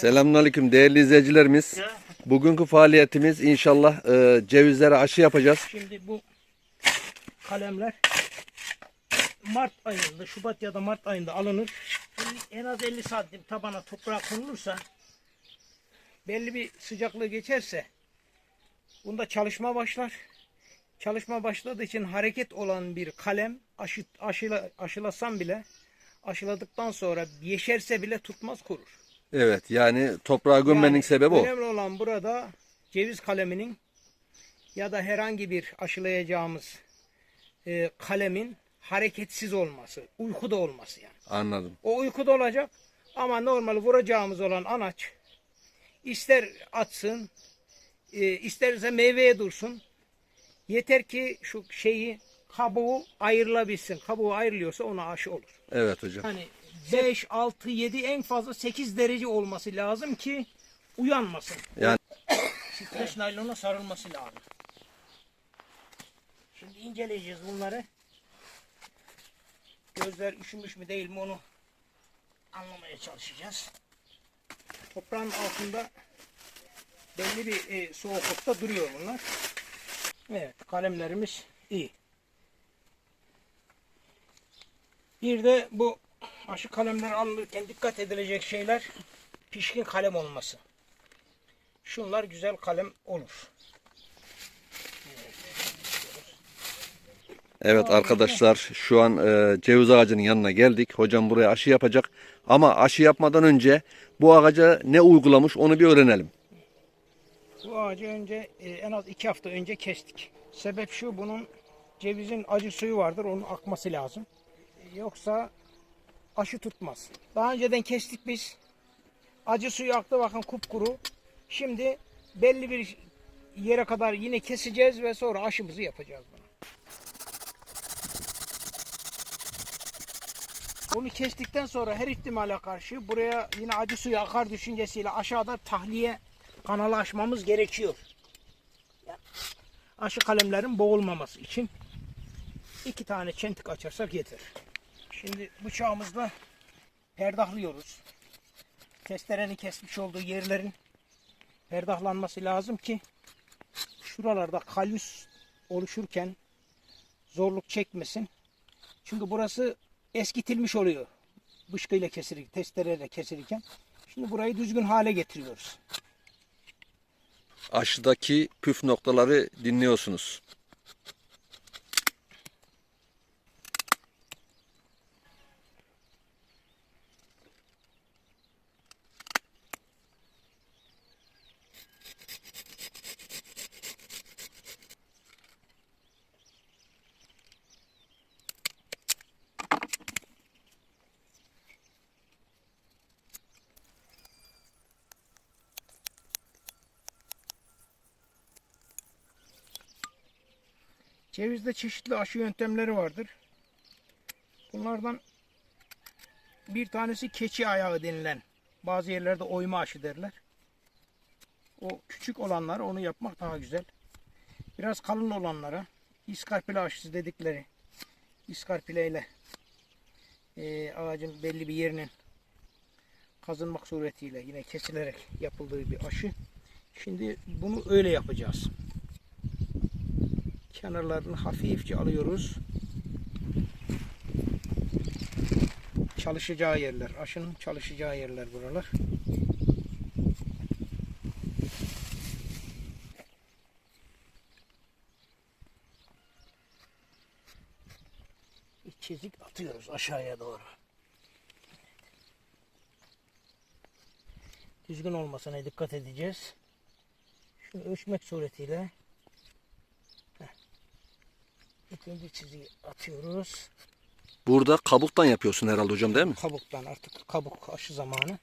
Selamünaleyküm değerli izleyicilerimiz. Bugünkü faaliyetimiz inşallah e, cevizlere aşı yapacağız. Şimdi bu kalemler Mart ayında, Şubat ya da Mart ayında alınır. En az 50 santim tabana toprağa konulursa belli bir sıcaklığı geçerse bunda çalışma başlar. Çalışma başladığı için hareket olan bir kalem aşı, aşıla, aşılasam bile aşıladıktan sonra yeşerse bile tutmaz kurur. Evet yani toprağa gömmenin Yani sebebi o. Önemli olan burada ceviz kaleminin ya da herhangi bir aşılayacağımız e, kalemin hareketsiz olması, uykuda olması yani. Anladım. O uykuda olacak ama normal vuracağımız olan anaç ister atsın, e, isterse meyveye dursun. Yeter ki şu şeyi kabuğu ayrılabilsin. Kabuğu ayrılıyorsa ona aşı olur. Evet hocam. Hani 5, 6, 7 en fazla 8 derece olması lazım ki uyanmasın. Yani Streç naylona sarılması lazım. Şimdi inceleyeceğiz bunları. Gözler üşümüş mü değil mi onu anlamaya çalışacağız. Toprağın altında belli bir e, soğuklukta duruyor bunlar. Evet kalemlerimiz iyi. Bir de bu aşı kalemler alınırken dikkat edilecek şeyler pişkin kalem olması. Şunlar güzel kalem olur. evet arkadaşlar şu an e, ceviz ağacının yanına geldik. Hocam buraya aşı yapacak. Ama aşı yapmadan önce bu ağaca ne uygulamış onu bir öğrenelim. Bu ağacı önce e, en az iki hafta önce kestik. Sebep şu bunun cevizin acı suyu vardır onun akması lazım. Yoksa aşı tutmaz. Daha önceden kestik biz. Acı suyu aktı bakın kupkuru. Şimdi belli bir yere kadar yine keseceğiz ve sonra aşımızı yapacağız bunu. Bunu kestikten sonra her ihtimale karşı buraya yine acı suyu akar düşüncesiyle aşağıda tahliye kanalı açmamız gerekiyor. Aşı kalemlerin boğulmaması için iki tane çentik açarsak yeter. Şimdi bıçağımızla perdahlıyoruz. Testerenin kesmiş olduğu yerlerin perdahlanması lazım ki şuralarda kalyus oluşurken zorluk çekmesin. Çünkü burası eskitilmiş oluyor. Bışkıyla kesilir, testereyle kesilirken. Şimdi burayı düzgün hale getiriyoruz. Aşıdaki püf noktaları dinliyorsunuz. Cevizde çeşitli aşı yöntemleri vardır. Bunlardan bir tanesi keçi ayağı denilen. Bazı yerlerde oyma aşı derler. O küçük olanlar onu yapmak daha güzel. Biraz kalın olanlara iskarpile aşısı dedikleri iskarpile ile e, ağacın belli bir yerinin kazınmak suretiyle yine kesilerek yapıldığı bir aşı. Şimdi bunu öyle yapacağız. Kenarlarını hafifçe alıyoruz. Çalışacağı yerler, aşının çalışacağı yerler buralar. Çizik atıyoruz aşağıya doğru. Düzgün olmasına dikkat edeceğiz. Şunu ölçmek suretiyle İkinci çiziyi atıyoruz. Burada kabuktan yapıyorsun herhalde hocam değil mi? Kabuktan artık kabuk aşı zamanı.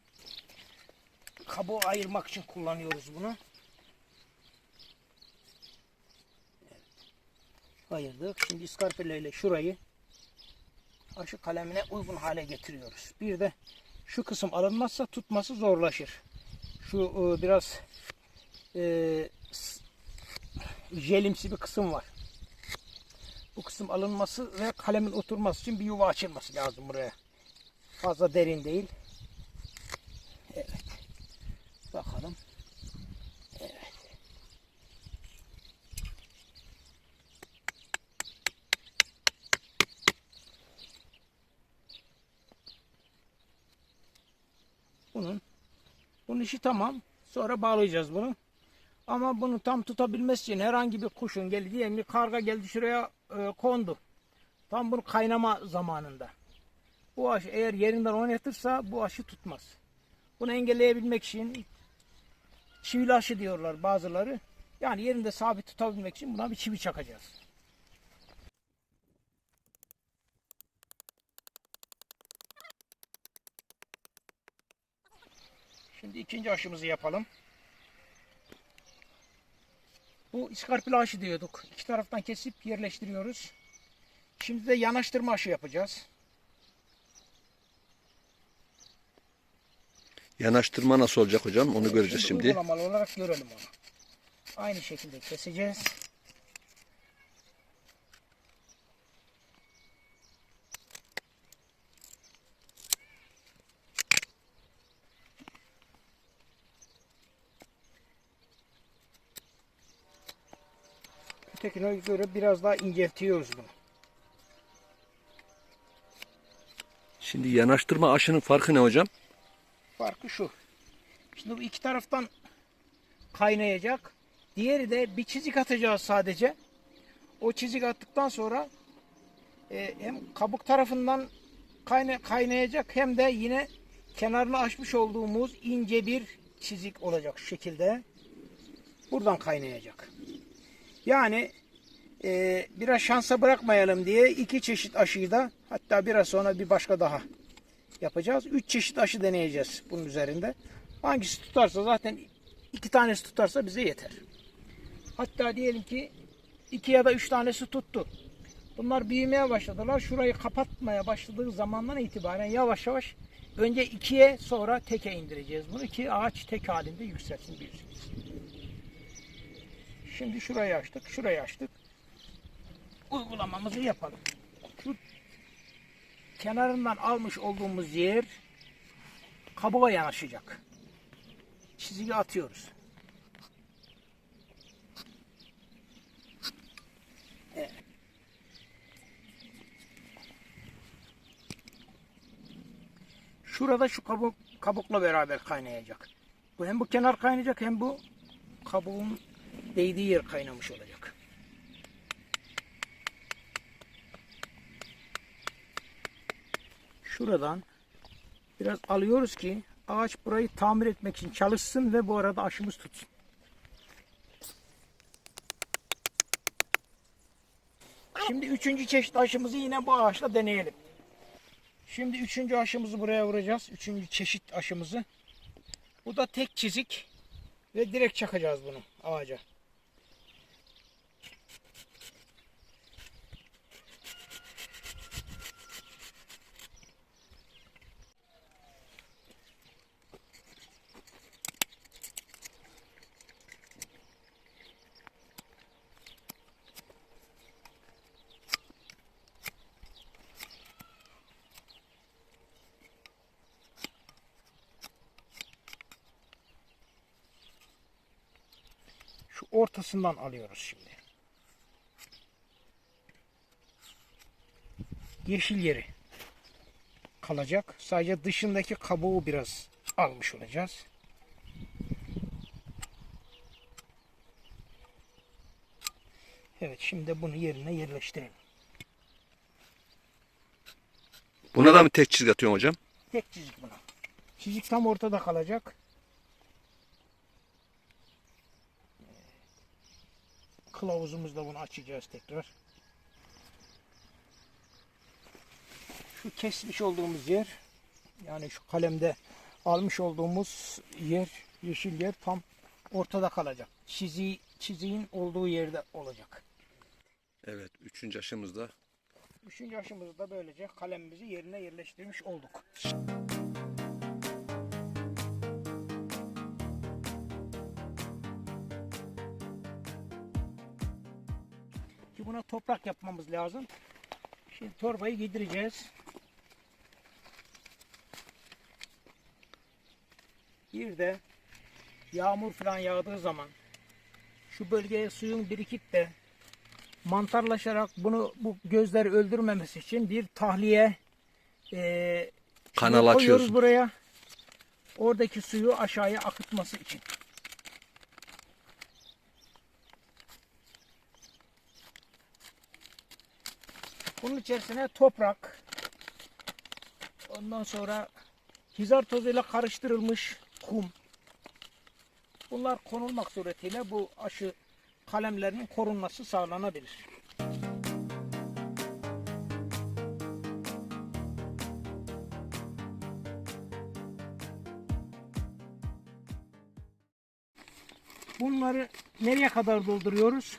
Kabuğu ayırmak için kullanıyoruz bunu. Ayırdık. Şimdi iskarpele ile şurayı aşı kalemine uygun hale getiriyoruz. Bir de şu kısım alınmazsa tutması zorlaşır. Şu e, biraz e, jelimsi bir kısım var. Bu kısım alınması ve kalemin oturması için bir yuva açılması lazım buraya. Fazla derin değil. Evet. Bakalım. Evet. Bunun bunun işi tamam. Sonra bağlayacağız bunu. Ama bunu tam tutabilmesi için herhangi bir kuşun geldi diyelim ki karga geldi şuraya e, kondu. Tam bunu kaynama zamanında. Bu aşı eğer yerinden oynatırsa bu aşı tutmaz. Bunu engelleyebilmek için çivili aşı diyorlar bazıları. Yani yerinde sabit tutabilmek için buna bir çivi çakacağız. Şimdi ikinci aşımızı yapalım. Bu iskarpil aşı diyorduk. İki taraftan kesip yerleştiriyoruz. Şimdi de yanaştırma aşı yapacağız. Yanaştırma nasıl olacak hocam? Onu göreceğiz şimdi. Uygulamalı olarak görelim onu. Aynı şekilde keseceğiz. Ötekine göre biraz daha inceltiyoruz bunu. Şimdi yanaştırma aşının farkı ne hocam? Farkı şu. Şimdi bu iki taraftan kaynayacak. Diğeri de bir çizik atacağız sadece. O çizik attıktan sonra e, hem kabuk tarafından kayna, kaynayacak hem de yine kenarını açmış olduğumuz ince bir çizik olacak şu şekilde. Buradan kaynayacak. Yani e, biraz şansa bırakmayalım diye iki çeşit aşıyı da hatta biraz sonra bir başka daha yapacağız. Üç çeşit aşı deneyeceğiz bunun üzerinde. Hangisi tutarsa zaten iki tanesi tutarsa bize yeter. Hatta diyelim ki iki ya da üç tanesi tuttu. Bunlar büyümeye başladılar. Şurayı kapatmaya başladığı zamandan itibaren yavaş yavaş önce ikiye sonra teke indireceğiz bunu ki ağaç tek halinde yükselsin büyüsün. Şimdi şurayı açtık, şurayı açtık. Uygulamamızı yapalım. Şu kenarından almış olduğumuz yer kabuğa yanaşacak. Çizgi atıyoruz. Şurada şu kabuk kabukla beraber kaynayacak. Bu hem bu kenar kaynayacak hem bu kabuğun değdiği yer kaynamış olacak. Şuradan biraz alıyoruz ki ağaç burayı tamir etmek için çalışsın ve bu arada aşımız tutsun. Şimdi üçüncü çeşit aşımızı yine bu ağaçla deneyelim. Şimdi üçüncü aşımızı buraya vuracağız. Üçüncü çeşit aşımızı. Bu da tek çizik ve direkt çakacağız bunu ağaca. Ortasından alıyoruz şimdi. Yeşil yeri kalacak. Sadece dışındaki kabuğu biraz almış olacağız. Evet şimdi bunu yerine yerleştirelim. Buna da mı tek çizgi atıyorsun hocam? Tek çizik buna. Çizik tam ortada kalacak. Kılavuzumuzla bunu açacağız tekrar. Şu kesmiş olduğumuz yer yani şu kalemde almış olduğumuz yer yeşil yer tam ortada kalacak. Çizi, çiziğin olduğu yerde olacak. Evet. Üçüncü aşımızda Üçüncü aşımızı da böylece kalemimizi yerine yerleştirmiş olduk. Ki buna toprak yapmamız lazım. Şimdi torbayı giydireceğiz. Bir de yağmur falan yağdığı zaman şu bölgeye suyun birikip de mantarlaşarak bunu bu gözleri öldürmemesi için bir tahliye e, Kanal açıyorsun. buraya. Oradaki suyu aşağıya akıtması için. Bunun içerisine toprak, ondan sonra hizar tozuyla karıştırılmış kum. Bunlar konulmak suretiyle bu aşı kalemlerinin korunması sağlanabilir. Bunları nereye kadar dolduruyoruz?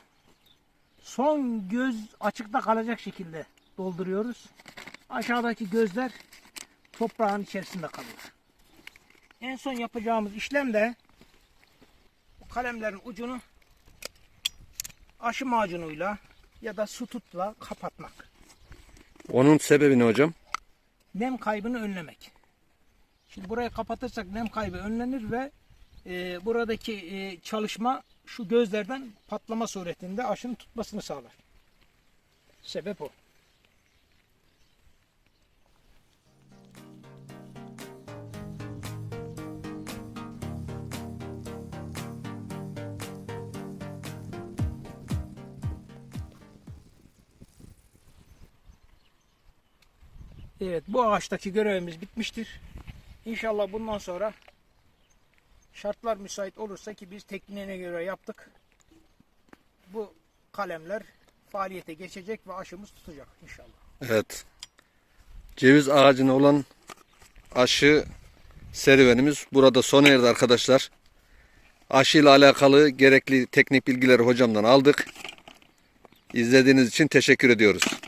Son göz açıkta kalacak şekilde dolduruyoruz. Aşağıdaki gözler toprağın içerisinde kalıyor. En son yapacağımız işlem de bu kalemlerin ucunu aşı macunuyla ya da su tutla kapatmak. Onun sebebi ne hocam? Nem kaybını önlemek. Şimdi burayı kapatırsak nem kaybı önlenir ve e, buradaki e, çalışma şu gözlerden patlama suretinde aşının tutmasını sağlar. Sebep o. Evet bu ağaçtaki görevimiz bitmiştir. İnşallah bundan sonra şartlar müsait olursa ki biz tekniğine göre yaptık. Bu kalemler faaliyete geçecek ve aşımız tutacak inşallah. Evet. Ceviz ağacına olan aşı serüvenimiz burada sona erdi arkadaşlar. Aşıyla alakalı gerekli teknik bilgileri hocamdan aldık. İzlediğiniz için teşekkür ediyoruz.